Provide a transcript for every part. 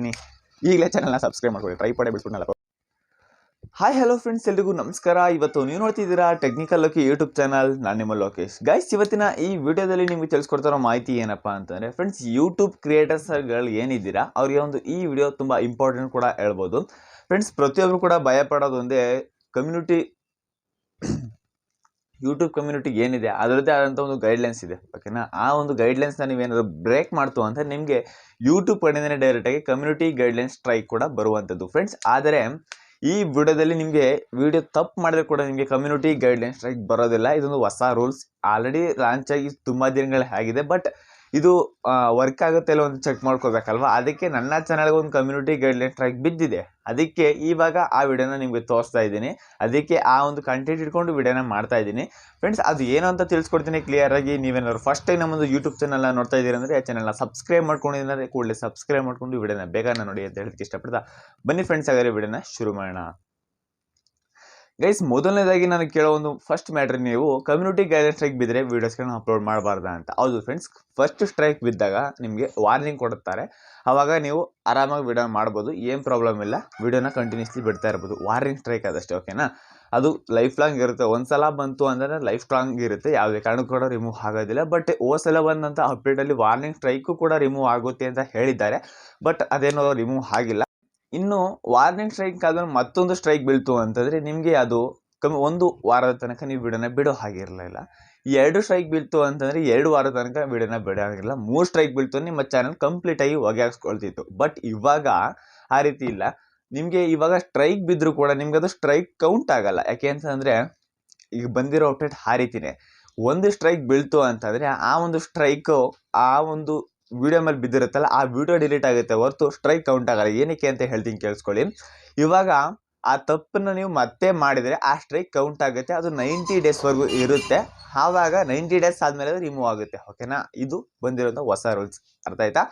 ತಿಳಿಸ್ಕೊಡ್ತೀನಿ ಈಗಲೇ ಚಾನಲ್ನ ಸಬ್ಸ್ಕ್ರೈಬ್ ಮಾಡ್ಕೊಳ್ಳಿ ಟ್ರೈ ಪಡೆ ಬಿಡ್ಸ್ಬಿಟ್ನಲ್ಲ ಹಾಯ್ ಹಲೋ ಫ್ರೆಂಡ್ಸ್ ಎಲ್ರಿಗೂ ನಮಸ್ಕಾರ. ಇವತ್ತು ನೀವು ನೋಡ್ತಿದ್ದೀರಾ ಟೆಕ್ನಿಕಲ್ ಲೋಕಿ ಯೂಟ್ಯೂಬ್ ಚಾನಲ್ ನಾನು ನಿಮ್ಮ ಲೋಕೇಶ್. ಗೈಸ್ ಇವತ್ತಿನ ಈ ವಿಡಿಯೋದಲ್ಲಿ ನಿಮಗೆ ತಿಳಿಸ್ಕೊಡ್ತಾರೋ ಮಾಹಿತಿ ಏನಪ್ಪ ಅಂತಂದರೆ ಫ್ರೆಂಡ್ಸ್ ಯೂಟ್ಯೂಬ್ ಕ್ರಿಯೇಟರ್ಸ್ಗಳು ಏನಿದ್ದೀರಾ, ಅವರಿಗೆ ಒಂದು ಈ ವಿಡಿಯೋ ತುಂಬ ಇಂಪಾರ್ಟೆಂಟ್ ಕೂಡ ಹೇಳ್ಬೋದು. ಫ್ರೆಂಡ್ಸ್ ಪ್ರತಿಯೊಬ್ಬರು ಕೂಡ ಭಯಪಡೋದೊಂದೇ ಕಮ್ಯುನಿಟಿ ಯೂಟ್ಯೂಬ್ ಕಮ್ಯುನಿಟಿ ಏನಿದೆ, ಅದರದ್ದೇ ಆದಂಥ ಒಂದು ಗೈಡ್ಲೈನ್ಸ್ ಇದೆ ಓಕೆನಾ ಆ ಒಂದು ಗೈಡ್ಲೈನ್ಸ್ನ ನೀವೇನಾದ್ರು ಬ್ರೇಕ್ ಮಾಡ್ತು ಅಂತ ನಿಮಗೆ ಯೂಟ್ಯೂಬ್ ಕಡೆಯಿಂದನೇ ಡೈರೆಕ್ಟಾಗಿ ಕಮ್ಯುನಿಟಿ ಗೈಡ್ಲೈನ್ಸ್ ಸ್ಟ್ರೈಕ್ ಕೂಡ ಬರುವಂಥದ್ದು ಫ್ರೆಂಡ್ಸ್ ಆದರೆ ಈ ವಿಡಿಯೋದಲ್ಲಿ ನಿಮಗೆ ವಿಡಿಯೋ ತಪ್ಪು ಮಾಡಿದ್ರೆ ಕೂಡ ನಿಮಗೆ ಕಮ್ಯುನಿಟಿ ಗೈಡ್ಲೈನ್ ಸ್ಟ್ರೈಕ್ ಬರೋದಿಲ್ಲ. ಇದೊಂದು ಹೊಸ ರೂಲ್ಸ್ ಆಲ್ರೆಡಿ ಲಾಂಚ್ ಆಗಿ ತುಂಬ ದಿನಗಳು ಆಗಿದೆ ಬಟ್ ಇದು ವರ್ಕ್ ಆಗುತ್ತೆ ಇಲ್ಲ ಒಂದು ಚೆಕ್ ಮಾಡ್ಕೋಬೇಕಲ್ವಾ ಅದಕ್ಕೆ ನನ್ನ ಚಾನಲ್ಗೆ ಒಂದು ಕಮ್ಯುನಿಟಿ ಗೈಡ್ಲೈನ್ ಟ್ರ್ಯಾಕ್ ಬಿದ್ದಿದೆ. ಅದಕ್ಕೆ ಇವಾಗ ಆ ವಿಡಿಯೋನ ನಿಮಗೆ ತೋರಿಸ್ತಾ ಇದ್ದೀನಿ. ಅದಕ್ಕೆ ಆ ಒಂದು ಕಂಟೆಂಟ್ ಇಟ್ಕೊಂಡು ವಿಡಿಯೋನ ಮಾಡ್ತಾ ಇದ್ದೀನಿ. ಫ್ರೆಂಡ್ಸ್ ಅದು ಏನು ಅಂತ ತಿಳಿಸ್ಕೊಡ್ತೀನಿ ಕ್ಲಿಯರ್ ಆಗಿ. ನೀವೇನಾದ್ರು ಫಸ್ಟ್ ಟೈಮ್ ನಮ್ಮದು ಯೂಟ್ಯೂಬ್ ಚಾನಲ್ ನೋಡ್ತಾ ಇದ್ದೀರಿ ಅಂದರೆ, ಆ ಚಾನಲ್ನ ಸಬ್ಸ್ಕ್ರೈಬ್ ಮಾಡ್ಕೊಂಡಿದ್ದಾರೆ ಕೂಡಲೇ ಸಬ್ಸ್ಕ್ರೈಬ್ ಮಾಡ್ಕೊಂಡು ವಿಡಿಯೋನ ಬೇಗ ನೋಡಿ ಅಂತ ಹೇಳೋದಕ್ಕೆ ಇಷ್ಟಪಡ್ತಾ. ಬನ್ನಿ ಫ್ರೆಂಡ್ಸ್ ಹಾಗಾದ್ರೆ ವಿಡಿಯೋನ ಶುರು ಮಾಡೋಣ. ಗೈಸ್ ಮೊದಲನೇದಾಗಿ ನಾನು ಕೇಳೋ ಒಂದು ಫಸ್ಟ್ ಮ್ಯಾಟ್ರ್ ನೀವು ಕಮ್ಯುನಿಟಿ ಗೈಡ್ಲೈನ್ ಸ್ಟ್ರೈಕ್ ಬಿದ್ದರೆ ವೀಡಿಯೋಸ್ಗಳನ್ನ ಅಪ್ಲೋಡ್ ಮಾಡಬಾರ್ದ ಅಂತ. ಹೌದು ಫ್ರೆಂಡ್ಸ್ ಫಸ್ಟ್ ಸ್ಟ್ರೈಕ್ ಬಿದ್ದಾಗ ನಿಮಗೆ ವಾರ್ನಿಂಗ್ ಕೊಡುತ್ತಾರೆ. ಆವಾಗ ನೀವು ಆರಾಮಾಗಿ ವಿಡಿಯೋ ಮಾಡ್ಬೋದು, ಏನು ಪ್ರಾಬ್ಲಮ್ ಇಲ್ಲ ವೀಡಿಯೋನ ಕಂಟಿನ್ಯೂಸ್ಲಿ ಬಿಡ್ತಾ ಇರ್ಬೋದು. ವಾರ್ನಿಂಗ್ ಸ್ಟ್ರೈಕ್ ಅದಷ್ಟೇ ಓಕೆನಾ ಅದು ಲೈಫ್ ಲಾಂಗ್ ಇರುತ್ತೆ. ಒಂದು ಸಲ ಬಂತು ಅಂದರೆ ಲೈಫ್ ಲಾಂಗ್ ಇರುತ್ತೆ. ಯಾವುದೇ ಕಾರಣಕ್ಕೂ ಕೂಡ ರಿಮೂವ್ ಆಗೋದಿಲ್ಲ. ಬಟ್ ಓ ಸಲ ಬಂದಂಥ ಅಪ್ಡೇಟಲ್ಲಿ ವಾರ್ನಿಂಗ್ ಸ್ಟ್ರೈಕು ಕೂಡ ರಿಮೂವ್ ಆಗುತ್ತೆ ಅಂತ ಹೇಳಿದ್ದಾರೆ. ಬಟ್ ಅದೇನೋ ರಿಮೂವ್ ಆಗಿಲ್ಲ. ಇನ್ನು ವಾರ್ನಿಂಗ್ ಸ್ಟ್ರೈಕ್ ಆದ್ಮೇಲೆ ಮತ್ತೊಂದು ಸ್ಟ್ರೈಕ್ ಬೀಳ್ತು ಅಂತಂದರೆ ನಿಮಗೆ ಅದು ಕಮ್ಮಿ ಒಂದು ವಾರದ ತನಕ ನೀವು ವಿಡಿಯೋನ ಬಿಡೋ ಹಾಗಿರಲಿಲ್ಲ ಎರಡು ಸ್ಟ್ರೈಕ್ ಬೀಳ್ತು ಅಂತಂದರೆ ಎರಡು ವಾರದ ತನಕ ವಿಡಿಯೋನ ಬಿಡೋ ಹಾಗಿರಲಿಲ್ಲ ಮೂರು ಸ್ಟ್ರೈಕ್ ಬೀಳ್ತು ನಿಮ್ಮ ಚಾನಲ್ ಕಂಪ್ಲೀಟಾಗಿ ಹೊಗೆಹಾಕ್ಸ್ಕೊಳ್ತಿತ್ತು ಬಟ್ ಇವಾಗ ಆ ರೀತಿ ಇಲ್ಲ. ನಿಮಗೆ ಇವಾಗ ಸ್ಟ್ರೈಕ್ ಬಿದ್ದರೂ ಕೂಡ ನಿಮ್ಗೆ ಅದು ಸ್ಟ್ರೈಕ್ ಕೌಂಟ್ ಆಗಲ್ಲ. ಯಾಕೆ ಅಂತಂದರೆ ಈಗ ಬಂದಿರೋ ಅಪ್ಡೇಟ್ ಆ ರೀತಿನೇ. ಒಂದು ಸ್ಟ್ರೈಕ್ ಬೀಳ್ತು ಅಂತಂದರೆ ಆ ಒಂದು ಸ್ಟ್ರೈಕು ಆ ಒಂದು ವಿಡಿಯೋ ಮೇಲೆ ಬಿದ್ದಿರುತ್ತಲ್ಲ, ಆ ವಿಡಿಯೋ ಡಿಲೀಟ್ ಆಗುತ್ತೆ. ಹೊರತು ಸ್ಟ್ರೈಕ್ ಕೌಂಟ್ ಆಗಲ್ಲ. ಏನಕ್ಕೆ ಅಂತ ಹೇಳ್ತೀನಿ ಕೇಳಿಸ್ಕೊಳ್ಳಿ. ಇವಾಗ ಆ ತಪ್ಪನ್ನು ನೀವು ಮತ್ತೆ ಮಾಡಿದರೆ ಆ ಸ್ಟ್ರೈಕ್ ಕೌಂಟ್ ಆಗುತ್ತೆ. ಅದು ನೈಂಟಿ ಡೇಸ್ವರೆಗೂ ಇರುತ್ತೆ. ಆವಾಗ ನೈಂಟಿ ಡೇಸ್ ಆದಮೇಲೆ ಅದು ರಿಮೂವ್ ಆಗುತ್ತೆ. ಓಕೆನಾ ಇದು ಬಂದಿರೋಂಥ ಹೊಸ ರೂಲ್ಸ್ ಅರ್ಥ ಆಯ್ತಾ?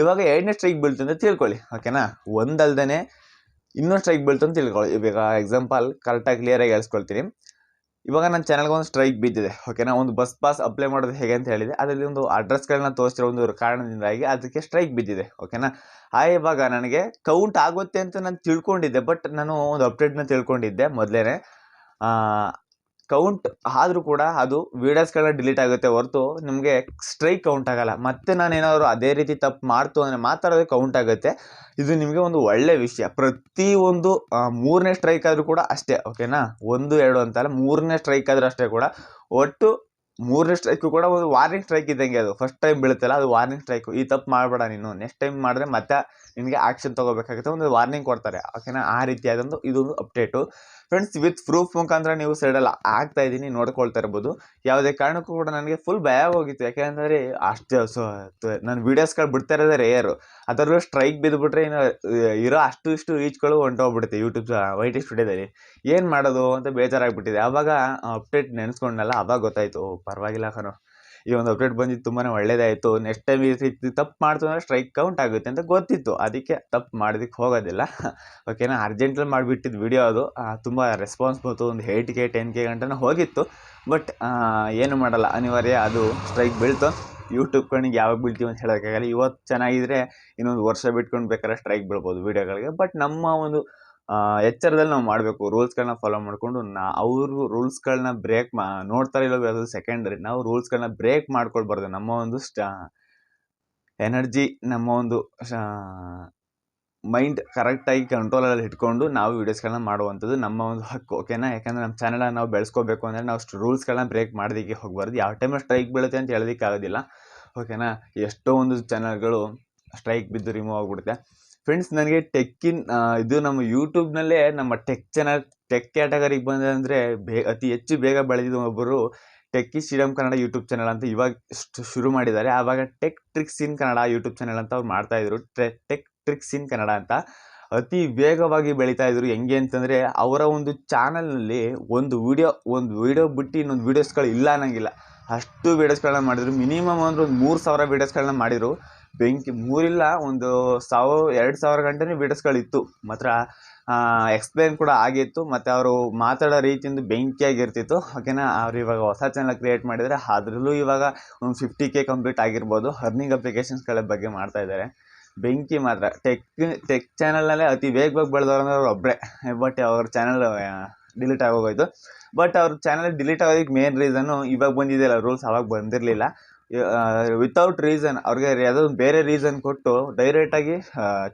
ಇವಾಗ ಎರಡನೇ ಸ್ಟ್ರೈಕ್ ಬೀಳ್ತು ಅಂತ ತಿಳ್ಕೊಳ್ಳಿ. ಓಕೆನಾ ಒಂದಲ್ದೇ ಇನ್ನೊಂದು ಸ್ಟ್ರೈಕ್ ಬೀಳ್ತು ಅಂತ ತಿಳ್ಕೊಳ್ಳಿ. ಇವಾಗ ಎಕ್ಸಾಂಪಲ್ ಕರೆಕ್ಟಾಗಿ ಕ್ಲಿಯರಾಗಿ ಹೇಳ್ಸ್ಕೊಳ್ತೀನಿ. ಇವಾಗ ನನ್ನ ಚಾನಲ್ಗೆ ಒಂದು ಸ್ಟ್ರೈಕ್ ಬಿದ್ದಿದೆ ಓಕೆನಾ ಒಂದು ಬಸ್ ಪಾಸ್ ಅಪ್ಲೈ ಮಾಡೋದು ಹೇಗೆ ಅಂತ ಹೇಳಿದೆ. ಅದರಲ್ಲಿ ಒಂದು ಅಡ್ರೆಸ್ಗಳನ್ನ ತೋರಿಸಿರೋ ಒಂದು ಕಾರಣದಿಂದಾಗಿ ಅದಕ್ಕೆ ಸ್ಟ್ರೈಕ್ ಬಿದ್ದಿದೆ ಓಕೆನಾ ಆ, ಇವಾಗ ನನಗೆ ಕೌಂಟ್ ಆಗುತ್ತೆ ಅಂತ ನಾನು ತಿಳ್ಕೊಂಡಿದ್ದೆ ಬಟ್ ನಾನು ಒಂದು ಅಪ್ಡೇಟ್ನ ತಿಳ್ಕೊಂಡಿದ್ದೆ ಮೊದಲೇ ಕೌಂಟ್ ಆದರೂ ಕೂಡ ಅದು ವೀಡಿಯೋಸ್ಗಳನ್ನ ಡಿಲೀಟ್ ಆಗುತ್ತೆ ಹೊರತು ನಿಮಗೆ ಸ್ಟ್ರೈಕ್ ಕೌಂಟ್ ಆಗಲ್ಲ. ಮತ್ತೆ ನಾನು ಏನಾದರೂ ಅದೇ ರೀತಿ ತಪ್ಪು ಮಾಡ್ತು ಅಂದರೆ ಮಾತಾಡೋದು ಕೌಂಟ್ ಆಗುತ್ತೆ. ಇದು ನಿಮಗೆ ಒಂದು ಒಳ್ಳೆ ವಿಷಯ. ಪ್ರತಿಯೊಂದು ಮೂರನೇ ಸ್ಟ್ರೈಕ್ ಆದರೂ ಕೂಡ ಅಷ್ಟೇ ಓಕೆನಾ ಒಂದು, ಎರಡು ಅಂತಲ್ಲ, ಮೂರನೇ ಸ್ಟ್ರೈಕ್ ಆದರೂ ಅಷ್ಟೇ ಕೂಡ. ಒಟ್ಟು ಮೂರನೇ ಸ್ಟ್ರೈಕು ಕೂಡ ಒಂದು ವಾರ್ನಿಂಗ್ ಸ್ಟ್ರೈಕ್ ಇದ್ದಂಗೆ ಅದು. ಫಸ್ಟ್ ಟೈಮ್ ಬೀಳುತ್ತಲ್ಲ, ಅದು ವಾರ್ನಿಂಗ್ ಸ್ಟ್ರೈಕು ಈ ತಪ್ಪು ಮಾಡಬೇಡ ನೀನು. ನೆಕ್ಸ್ಟ್ ಟೈಮ್ ಮಾಡಿದ್ರೆ ಮತ್ತೆ ನಿನಗೆ ಆ್ಯಕ್ಷನ್ ತೊಗೋಬೇಕಾಗುತ್ತೆ. ಒಂದು ವಾರ್ನಿಂಗ್ ಕೊಡ್ತಾರೆ ಓಕೆನಾ ಆ ರೀತಿಯಾದೊಂದು ಇದೊಂದು ಅಪ್ಡೇಟು ಫ್ರೆಂಡ್ಸ್ ವಿತ್ ಪ್ರೂಫ್ ಮುಖಾಂತರ ನೀವು ಸೈಡಲ್ಲಿ ಆಗ್ತಾ ಇದ್ದೀನಿ, ನೋಡ್ಕೊಳ್ತಾ ಇರ್ಬೋದು. ಯಾವುದೇ ಕಾರಣಕ್ಕೂ ಕೂಡ ನನಗೆ ಫುಲ್ ಭಯ ಹೋಗಿತ್ತು. ಯಾಕೆಂದರೆ ಅಷ್ಟು ಸೊ ನನ್ನ ವೀಡಿಯೋಸ್ಗಳು ಬಿಡ್ತಾ ಇರೋದೇ ರೇಯರು ಅದರಲ್ಲೂ ಸ್ಟ್ರೈಕ್ ಬಿದ್ದುಬಿಟ್ರೆ ಇನ್ನು, ಇರೋ ಅಷ್ಟು ಇಷ್ಟು ರೀಚ್ಗಳು ಹೊಂಟೋಗ್ಬಿಡುತ್ತೆ ಯೂಟ್ಯೂಬ್ ವೈ ಟಿ ಸ್ಟುಡಿಯೋದಲ್ಲಿ ಏನು ಮಾಡೋದು ಅಂತ ಬೇಜಾರಾಗಿಬಿಟ್ಟಿದೆ. ಆವಾಗ ಅಪ್ಡೇಟ್ ನೆನೆಸ್ಕೊಂಡಲ್ಲ ಅವಾಗ ಗೊತ್ತಾಯಿತು. ಪರವಾಗಿಲ್ಲ ಕಣೋ. ಈ ಒಂದು ಅಪ್ಡೇಟ್ ಬಂದಿದ್ದು ತುಂಬಾ ಒಳ್ಳೇದಾಯಿತು. ನೆಕ್ಸ್ಟ್ ಟೈಮ್ ಈ ತಪ್ಪು ಮಾಡ್ತು ಅಂದರೆ ಸ್ಟ್ರೈಕ್ ಕೌಂಟ್ ಆಗುತ್ತೆ ಅಂತ ಗೊತ್ತಿತ್ತು. ಅದಕ್ಕೆ ತಪ್ಪು ಮಾಡೋದಕ್ಕೆ ಹೋಗೋದಿಲ್ಲ. ಓಕೆನಾ ಅರ್ಜೆಂಟಲ್ಲಿ ಮಾಡಿಬಿಟ್ಟಿದ್ದು ವಿಡಿಯೋ ಅದು. ತುಂಬ ರೆಸ್ಪಾನ್ಸ್ ಬಂತು. ಒಂದು ಏಯ್ಟ್ ಕೆ ಟೆನ್ ಕೆ ಗಂಟೆನೂ ಹೋಗಿತ್ತು. ಬಟ್ ಏನು ಮಾಡಲ್ಲ. ಅನಿವಾರ್ಯ ಅದು ಸ್ಟ್ರೈಕ್ ಬೀಳ್ತು. ಯೂಟ್ಯೂಬ್ ಕಣ್ಣಿಗೆ ಯಾವಾಗ ಬೀಳ್ತೀವಿ ಅಂತ ಹೇಳೋಕ್ಕಾಗಲ್ಲ. ಇವತ್ತು ಚೆನ್ನಾಗಿದ್ರೆ ಇನ್ನೊಂದು ವರ್ಷ ಬಿಟ್ಕೊಂಡು ಬೇಕಾದ್ರೆ ಸ್ಟ್ರೈಕ್ ಬೀಳ್ಬೋದು ವೀಡಿಯೋಗಳಿಗೆ ಬಟ್ ನಮ್ಮ ಒಂದು ಎಚ್ಚರದಲ್ಲಿ ನಾವು ಮಾಡಬೇಕು. ರೂಲ್ಸ್ಗಳನ್ನ ಫಾಲೋ ಮಾಡಿಕೊಂಡು ನಾ, ಅವರು ರೂಲ್ಸ್ಗಳನ್ನ ಬ್ರೇಕ್ ಮಾ, ನೋಡ್ತಾರೆ ಇಲ್ಲ ಅದು ಸೆಕೆಂಡರಿ ನಾವು ರೂಲ್ಸ್ಗಳನ್ನ ಬ್ರೇಕ್ ಮಾಡ್ಕೊಳ್ಬಾರ್ದು. ನಮ್ಮ ಒಂದು ಸ್ಟಾ ಎನರ್ಜಿ ನಮ್ಮ ಒಂದು ಮೈಂಡ್ ಕರೆಕ್ಟಾಗಿ ಕಂಟ್ರೋಲಲ್ಲಿ ಇಟ್ಕೊಂಡು ನಾವು ವೀಡಿಯೋಸ್ಗಳನ್ನ ಮಾಡುವಂಥದ್ದು ನಮ್ಮ ಒಂದು ಹಕ್ಕು ಓಕೆನಾ ಯಾಕಂದರೆ ನಮ್ಮ ಚಾನಲನ್ನ ನಾವು ಬೆಳೆಸ್ಕೋಬೇಕು ಅಂದರೆ ನಾವು ಅಷ್ಟು ರೂಲ್ಸ್ಗಳನ್ನ ಬ್ರೇಕ್ ಮಾಡೋದಕ್ಕೆ ಹೋಗಬಾರ್ದು. ಯಾವ ಟೈಮಲ್ಲಿ ಸ್ಟ್ರೈಕ್ ಬೀಳುತ್ತೆ ಅಂತ ಹೇಳೋದಕ್ಕೆ ಆಗೋದಿಲ್ಲ ಓಕೆನಾ ಎಷ್ಟೋ ಒಂದು ಚಾನಲ್ಗಳು ಸ್ಟ್ರೈಕ್ ಬಿದ್ದು ರಿಮೂವ್ ಆಗಿಬಿಡುತ್ತೆ. ಫ್ರೆಂಡ್ಸ್ ನನಗೆ ಟೆಕ್ಕಿನ್ ಇದು ನಮ್ಮ ಯೂಟ್ಯೂಬ್ನಲ್ಲೇ ನಮ್ಮ ಟೆಕ್ ಚಾನಲ್ ಟೆಕ್ ಕ್ಯಾಟಗರಿಗೆ ಬಂದರೆ ಅಂದರೆ ಬೇ, ಅತಿ ಹೆಚ್ಚು ಬೇಗ ಬೆಳೆದಿದ್ದು ಒಬ್ಬರು techie Sriram Kannada YouTube channel ಅಂತ ಇವಾಗ ಶುರು ಮಾಡಿದ್ದಾರೆ. ಆವಾಗ tech tricks in Kannada YouTube channel ಅಂತ ಅವ್ರು ಮಾಡ್ತಾಯಿದ್ರು ಟೆಕ್ ಟ್ರಿಕ್ಸ್ ಇನ್ ಕನ್ನಡ ಅಂತ. ಅತಿ ವೇಗವಾಗಿ ಬೆಳೀತಾ ಇದ್ರು. ಹೆಂಗೆ ಅಂತಂದರೆ ಅವರ ಒಂದು ಚಾನಲ್ನಲ್ಲಿ ಒಂದು ವಿಡಿಯೋ ಒಂದು ವಿಡಿಯೋ ಬಿಟ್ಟು ಇನ್ನೊಂದು ವೀಡಿಯೋಸ್ಗಳು ಇಲ್ಲ ಅನ್ನಂಗಿಲ್ಲ. ಅಷ್ಟು ವೀಡಿಯೋಸ್ಗಳನ್ನ ಮಾಡಿದ್ರು. ಮಿನಿಮಮ್ ಅಂದ್ರೆ ಒಂದು ಮೂರು ಸಾವಿರ ವೀಡಿಯೋಸ್ಗಳನ್ನ ಮಾಡಿದರು. ಬೆಂಕಿ ಮೂರಿಲ್ಲ, ಒಂದು ಸಾವಿರ ಎರಡು ಸಾವಿರ ಗಂಟೆನೇ ವೀಡಿಯೋಸ್ಗಳಿತ್ತು ಮಾತ್ರ ಎಕ್ಸ್ಪ್ಲೇನ್ ಕೂಡ ಆಗಿತ್ತು, ಮತ್ತು ಅವರು ಮಾತಾಡೋ ರೀತಿಯಿಂದ ಬೆಂಕಿಯಾಗಿರ್ತಿತ್ತು. ಓಕೆನಾ ಅವ್ರು ಇವಾಗ ಹೊಸ ಚಾನಲ್ ಕ್ರಿಯೇಟ್ ಮಾಡಿದರೆ ಅದರಲ್ಲೂ ಇವಾಗ ಒಂದು ಫಿಫ್ಟಿ ಕೆ ಕಂಪ್ಲೀಟ್ ಆಗಿರ್ಬೋದು. ಅರ್ನಿಂಗ್ ಅಪ್ಲಿಕೇಶನ್ಸ್ಗಳ ಬಗ್ಗೆ ಮಾಡ್ತಾ ಇದ್ದಾರೆ. ಬೆಂಕಿ ಮಾತ್ರ. ಟೆಕ್ ಟೆಕ್ ಚಾನಲ್ನಲ್ಲೇ ಅತಿ ವೇಗವಾಗಿ ಬೆಳೆದವ್ರು ಅಂದ್ರೆ ಅವ್ರು ಒಬ್ಬರೇ ಬಟ್ ಅವ್ರ ಚಾನಲ್ ಡಿಲೀಟ್ ಆಗೋಗೋಯ್ತು. ಬಟ್ ಅವ್ರ ಚಾನಲ್ ಡಿಲೀಟ್ ಆಗೋದಕ್ಕೆ ಮೇನ್ ರೀಸನ್ನು ಇವಾಗ ಬಂದಿದೆಯಲ್ಲ ರೂಲ್ಸ್ ಅವಾಗ ಬಂದಿರಲಿಲ್ಲ. ವಿತೌಟ್ ರೀಸನ್ ಅವ್ರಿಗೆ ಯಾವುದೋ ಒಂದು ಬೇರೆ ರೀಸನ್ ಕೊಟ್ಟು ಡೈರೆಕ್ಟಾಗಿ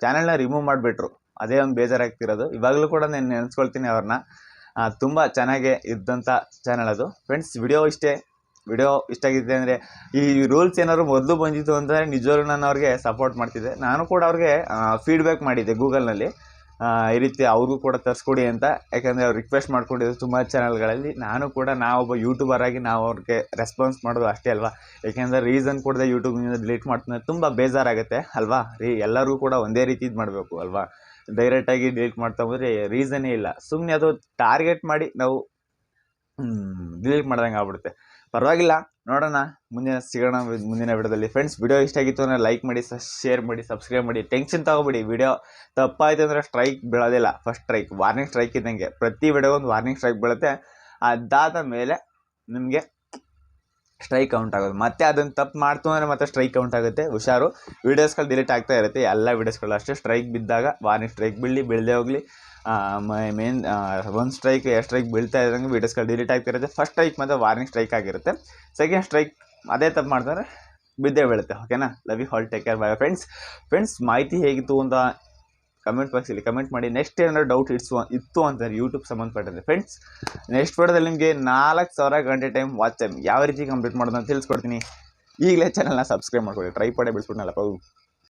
ಚಾನೆಲ್ನ ರಿಮೂವ್ ಮಾಡಿಬಿಟ್ರು. ಅದೇ ಒಂದು ಬೇಜಾರಾಗ್ತಿರೋದು. ಇವಾಗಲೂ ಕೂಡ ನಾನು ನೆನೆಸ್ಕೊಳ್ತೀನಿ ಅವ್ರನ್ನ ತುಂಬ ಚೆನ್ನಾಗೇ ಇದ್ದಂಥ ಚಾನಲ್ ಅದು. ಫ್ರೆಂಡ್ಸ್ ವಿಡಿಯೋ ಇಷ್ಟೇ. ವಿಡಿಯೋ ಇಷ್ಟ ಆಗಿದೆ ಅಂದರೆ, ಈ ರೂಲ್ಸ್ ಏನಾದ್ರು ಮೊದಲು ಬಂದಿತ್ತು ಅಂತಂದರೆ ನಿಜವಾಗ್ಲೂ ನಾನು ಅವ್ರಿಗೆ ಸಪೋರ್ಟ್ ಮಾಡ್ತಿದ್ದೆ. ನಾನು ಕೂಡ ಅವ್ರಿಗೆ ಫೀಡ್ಬ್ಯಾಕ್ ಮಾಡಿದ್ದೆ ಗೂಗಲ್ನಲ್ಲಿ ಈ ರೀತಿ ಅವ್ರಿಗೂ ಕೂಡ ತರಿಸ್ಕೊಡಿ ಅಂತ. ಯಾಕಂದರೆ ಅವ್ರು ರಿಕ್ವೆಸ್ಟ್ ಮಾಡ್ಕೊಂಡಿದ್ರು ತುಂಬ ಚಾನಲ್ಗಳಲ್ಲಿ ನಾನು ಕೂಡ ನಾವೊಬ್ಬ ಯೂಟ್ಯೂಬರ್ ಆಗಿ ನಾವು ಅವ್ರಿಗೆ ರೆಸ್ಪಾನ್ಸ್ ಮಾಡೋದು ಅಷ್ಟೇ ಅಲ್ವಾ? ಯಾಕೆಂದರೆ ರೀಸನ್ ಕೊಡದೆ ಯೂಟ್ಯೂಬ್ನಿಂದ ಡಿಲೀಟ್ ಮಾಡ್ತೀನಿ ತುಂಬ ಬೇಜಾರಾಗುತ್ತೆ, ಅಲ್ವಾ? ರೀ ಎಲ್ಲರಿಗೂ ಕೂಡ ಒಂದೇ ರೀತಿ ಇದು ಮಾಡಬೇಕು, ಅಲ್ವಾ? ಡೈರೆಕ್ಟಾಗಿ ಡಿಲೀಟ್ ಮಾಡ್ತಾ ಹೋದರೆ ರೀಸನ್ನೇ ಇಲ್ಲ. ಸುಮ್ಮನೆ ಅದು ಟಾರ್ಗೆಟ್ ಮಾಡಿ ನಾವು ಡಿಲೀಟ್ ಮಾಡ್ದಂಗೆ ಆಗ್ಬಿಡುತ್ತೆ. ಪರವಾಗಿಲ್ಲ. ನೋಡೋಣ, ಮುಂದಿನ ಸಿಗೋಣ, ಮುಂದಿನ ವಿಡಿಯೋದಲ್ಲಿ. ಫ್ರೆಂಡ್ಸ್ ವಿಡಿಯೋ ಇಷ್ಟ ಆಗಿತ್ತು ಅಂದರೆ ಲೈಕ್ ಮಾಡಿ ಶೇರ್ ಮಾಡಿ ಸಬ್ಸ್ಕ್ರೈಬ್ ಮಾಡಿ ಟೆನ್ಷನ್ ತಗೋಬೇಡಿ. ವಿಡಿಯೋ ತಪ್ಪಾಯ್ತು ಅಂದರೆ ಸ್ಟ್ರೈಕ್ ಬೀಳೋದಿಲ್ಲ. ಫಸ್ಟ್ ಸ್ಟ್ರೈಕ್ ವಾರ್ನಿಂಗ್ ಸ್ಟ್ರೈಕ್ ಇದ್ದಂಗೆ. ಪ್ರತಿ ವಿಡಿಯೋ ಒಂದು ವಾರ್ನಿಂಗ್ ಸ್ಟ್ರೈಕ್ ಬೀಳುತ್ತೆ. ಅದಾದ ಮೇಲೆ ನಿಮಗೆ ಸ್ಟ್ರೈಕ್ ಕೌಂಟ್ ಆಗೋದು. ಮತ್ತೆ ಅದನ್ನು ತಪ್ಪು ಮಾಡ್ತು ಅಂದರೆ ಮತ್ತೆ ಸ್ಟ್ರೈಕ್ ಕೌಂಟ್ ಆಗುತ್ತೆ. ಹುಷಾರು. ವೀಡಿಯೋಸ್ಗಳು ಡಿಲೀಟ್ ಆಗ್ತಾ ಇರುತ್ತೆ. ಎಲ್ಲ ವೀಡಿಯೋಸ್ಗಳು ಅಷ್ಟೇ. ಸ್ಟ್ರೈಕ್ ಬಿದ್ದಾಗ ವಾರ್ನಿಂಗ್ ಸ್ಟ್ರೈಕ್ ಬೀಳಲಿ ಬೀಳದೆ ಹೋಗಲಿ. ಮೇನ್ ಒಂದು ಸ್ಟ್ರೈಕ್ ಎರಡು ಸ್ಟ್ರೈಕ್ ಬೀಳ್ತಾ ಇದ್ದಂಗೆ ವೀಡಿಯೋಸ್ಗಳು ಡಿಲೀಟ್ ಆಗ್ತಿರುತ್ತೆ ಫಸ್ಟ್ ಸ್ಟ್ರೈಕ್ ಮತ್ತು ವಾರ್ನಿಂಗ್ ಸ್ಟ್ರೈಕ್ ಆಗಿರುತ್ತೆ. ಸೆಕೆಂಡ್ ಸ್ಟ್ರೈಕ್ ಅದೇ ತಪ್ಪು ಮಾಡ್ತಾರೆ. ಬಿದ್ದೇ ಬೀಳುತ್ತೆ. ಓಕೆನಾ love you all take care bye friends friends ಮಾಹಿತಿ ಹೇಗಿತ್ತು ಅಂತ ಕಮೆಂಟ್ ಬಾಕ್ಸಲ್ಲಿ ಕಮೆಂಟ್ ಮಾಡಿ. ನೆಕ್ಸ್ಟ್ ಏನಾದ್ರು ಡೌಟ್ ಇಟ್ಸು ಇತ್ತು ಅಂತಾರೆ ಯೂಟ್ಯೂಬ್ ಸಂಬಂಧಪಟ್ಟಂತೆ. ಫ್ರೆಂಡ್ಸ್ ನೆಕ್ಸ್ಟ್ ವಿಡಿಯೋದಲ್ಲಿ ನಿಮಗೆ ನಾಲ್ಕು ಸಾವಿರ ಗಂಟೆ ಟೈಮ್ ವಾಚ್ ಟೈಮ್ ಯಾವ ರೀತಿ ಕಂಪ್ಲೀಟ್ ಮಾಡೋದು ಅಂತ ತಿಳಿಸ್ಕೊಡ್ತೀನಿ. ಈಗಲೇ ಚಾನಲ್ನ ಸಬ್ಸ್ಕ್ರೈಬ್ ಮಾಡ್ಕೊಳ್ಳಿ. ಟ್ರೈ ಪಡೆ ಬಿಡಿಸ್ಬಿಟ್ನಲ್ಲಪ್ಪ.